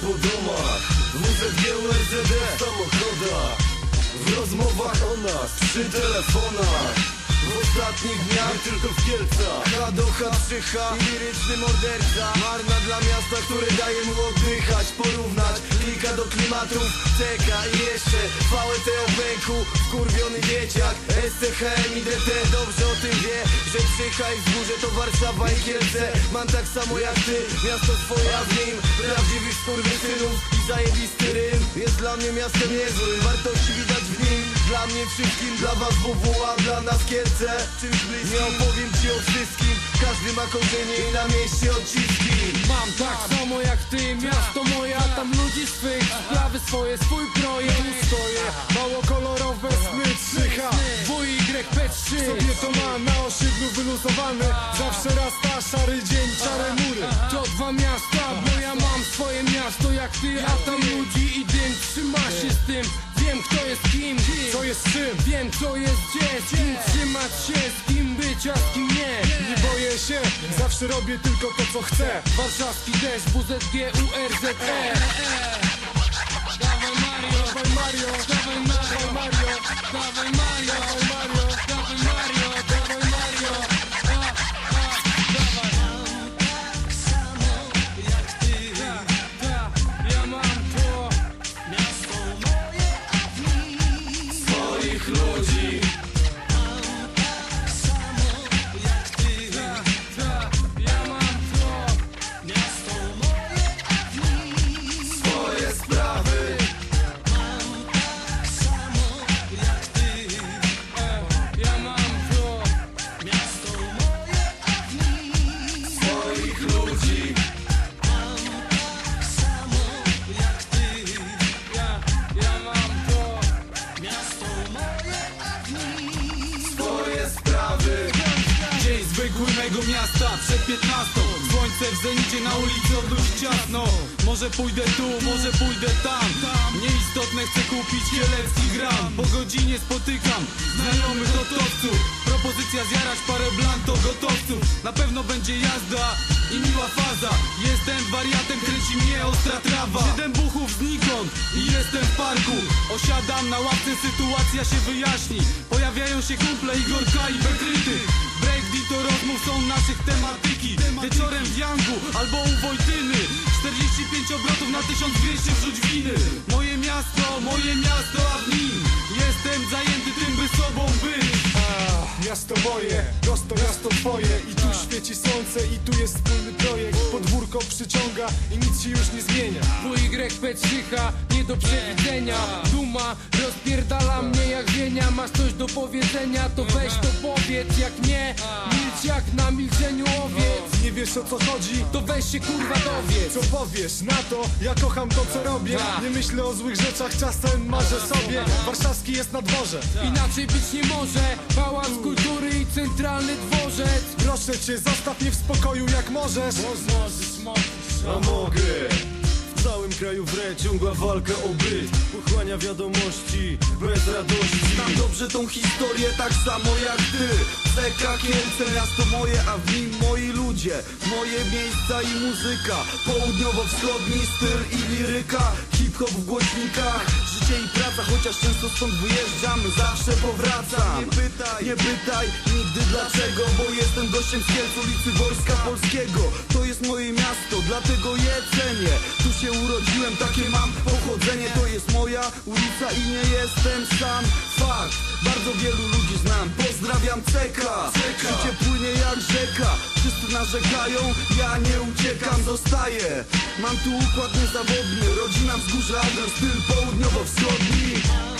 po domach. WZG, URZD w samochodach. W rozmowach o nas Przy telefonach ostatnich dniach tylko w Kielcach. H do H3H i liryczny morderca. Marna dla miasta, które daje mu oddychać Porównać. Klika do klimatów CK i jeszcze. VLT o pęku Wkurwiony dzieciak. SCHM i DT dobrze o tym wie Że przy i wzgórze to Warszawa i Kielce. Mam tak samo jak ty, miasto swoje a w nim Prawdziwych skurwysynów zajebisty rym. Jest dla mnie miastem niezłym, wartości widać w nim. Dla mnie wszystkim, dla was WW, a dla nas Kielce Czymś bliskim, nie opowiem ci o wszystkim. Każdy ma korzenie i na mieście odciski. Mam tak samo jak ty, miasto moje, a tam ludzi swych. Sprawy swoje, swój projekt. Tu stoję, mało kolorowe sny 3H WYP3 Sobie to mam na osiedlu wyluzowane. Zawsze raz szary dzień, ty tam ludzi i dym, trzyma się z tym? Wiem kto jest kim, co jest czym. Wiem co jest gdzie, z kim trzymać się Z kim być, a z kim nie. Nie boję się, zawsze robię tylko to co chcę. Warszawski deszcz, WZG, URZE Dawaj Mario, dawaj Mario, dawaj Mario, dawaj Mario, miasta przed 15 Słońce w zenicie na ulicy od ludzi ciasno. Może pójdę tu, może pójdę tam. Nieistotne chcę kupić kielecki gram. Po godzinie spotykam znajomych gotowców Propozycja zjarać parę blanto gotowców. Na pewno będzie jazda i miła faza. Jestem wariatem, kręci mnie ostra trawa. Siedem buchów znikąd i jestem w parku. Osiadam na ławce, sytuacja się wyjaśni. Pojawiają się kumple Igorka i Bekryty Breakbeat to rozmów są naszych tematyki Wieczorem w Jangu albo u Wojtyny. 45 obrotów na 1200 wrzuć winy. Moje miasto, moje miasto, a w nim Jestem zajęty tym, by sobą być. Miasto moje, prosto miasto twoje. I tu świeci słońce i tu jest wspólny projekt. Podwórko przyciąga i nic się już nie zmienia. WYP3H, nie do przewidzenia. Duma rozpierdala mnie jak wienia Masz coś do powiedzenia, to weź to powiedz Jak nie, milcz jak na milczeniu owiec. Nie wiesz o co chodzi? To weź się kurwa dowiedz. Co powiesz na to? Ja kocham to co robię. Tak. Nie myślę o złych rzeczach, czasem marzę sobie. Warszawski jest na dworze. Inaczej być nie może. Pałac kultury i centralny dworzec. Proszę cię, zostaw mnie w spokoju jak możesz. A mogę. W całym kraju wre ciągła walka o byt. Pochłania wiadomości bez radości. Znam dobrze tą historię tak samo jak ty. CK Kielce, miasto moje, a w nim moi ludzie. Moje miejsca i muzyka. Południowo-wschodni styl i liryka. Hip-hop w głośnikach. Życie i praca, chociaż często stąd wyjeżdżam. Zawsze powracam. Nie pytaj, nie pytaj nigdy dlaczego Bo jestem gościem z Kielc, ulicy Wojska Polskiego. To jest moje miasto, dlatego je cenię się urodziłem, takie mam pochodzenie. To jest moja ulica i nie jestem sam. Fakt, bardzo wielu ludzi znam. Pozdrawiam CK Życie płynie jak rzeka. Wszyscy narzekają, ja nie uciekam, zostaję. Mam tu układ niezawodny. Rodzina wzgórza, agro, styl południowo-wschodni